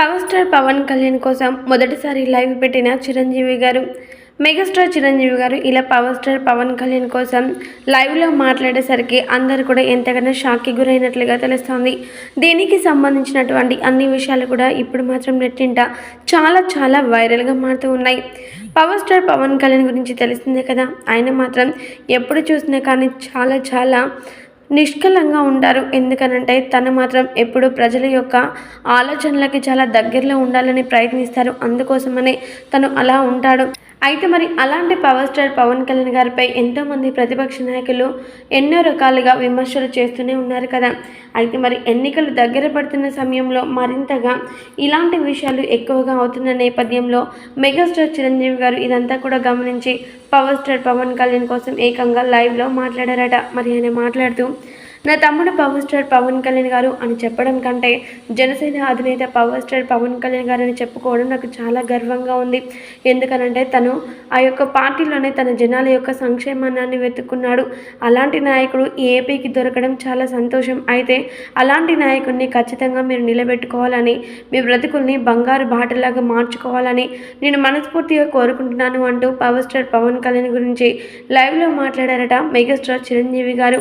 Power star Pawan Kalyan కోసం మొదటిసారి live పెట్టిన చిరంజీవి గారు. మెగాస్టార్ చిరంజీవి గారు ఇలా పవర్ స్టార్ పవన్ కళ్యాణ్ కోసం లైవ్లో మాట్లాడేసరికి అందరు కూడా ఎంతగానో షాక్కి గురైనట్లుగా తెలుస్తోంది. దీనికి సంబంధించినటువంటి అన్ని విషయాలు కూడా ఇప్పుడు మాత్రం నెట్టింట చాలా చాలా వైరల్గా మారుతూ ఉన్నాయి. పవర్ స్టార్ పవన్ కళ్యాణ్ గురించి తెలిసిందే కదా. ఆయన మాత్రం ఎప్పుడు చూసినా కానీ చాలా చాలా నిష్కలంగా ఉంటారు. ఎందుకనంటే తను మాత్రం ఎప్పుడు ప్రజల యొక్క ఆలోచనలకి చాలా దగ్గరలో ఉండాలని ప్రయత్నిస్తారు. అందుకోసమనే తను అలా ఉంటాడు. అయితే మరి అలాంటి పవర్ స్టార్ పవన్ కళ్యాణ్ గారిపై ఎంతోమంది ప్రతిపక్ష నాయకులు ఎన్నో రకాలుగా విమర్శలు చేస్తూనే ఉన్నారు కదా. అయితే మరి ఎన్నికలు దగ్గర పడుతున్న సమయంలో మరింతగా ఇలాంటి విషయాలు ఎక్కువగా అవుతున్న నేపథ్యంలో మెగాస్టార్ చిరంజీవి గారు ఇదంతా కూడా గమనించి పవర్ స్టార్ పవన్ కళ్యాణ్ కోసం ఏకంగా లైవ్లో మాట్లాడారట. మరి ఆయన మాట్లాడుతూ నా తమ్ముడు పవర్ స్టార్ పవన్ కళ్యాణ్ గారు అని చెప్పడం కంటే జనసేన అధినేత పవర్ స్టార్ పవన్ కళ్యాణ్ గారు అని చెప్పుకోవడం నాకు చాలా గర్వంగా ఉంది. ఎందుకనంటే తను ఆ యొక్క పార్టీలోనే తన జనాల యొక్క సంక్షేమాన్ని వెతుక్కున్నాడు. అలాంటి నాయకుడు ఈ ఏపీకి దొరకడం చాలా సంతోషం. అయితే అలాంటి నాయకుడిని ఖచ్చితంగా మీరు నిలబెట్టుకోవాలని మీ బ్రతుకుల్ని బంగారు బాటలాగా మార్చుకోవాలని నేను మనస్ఫూర్తిగా కోరుకుంటున్నాను అంటూ పవర్ స్టార్ పవన్ కళ్యాణ్ గురించి లైవ్లో మాట్లాడారట మెగాస్టార్ చిరంజీవి గారు.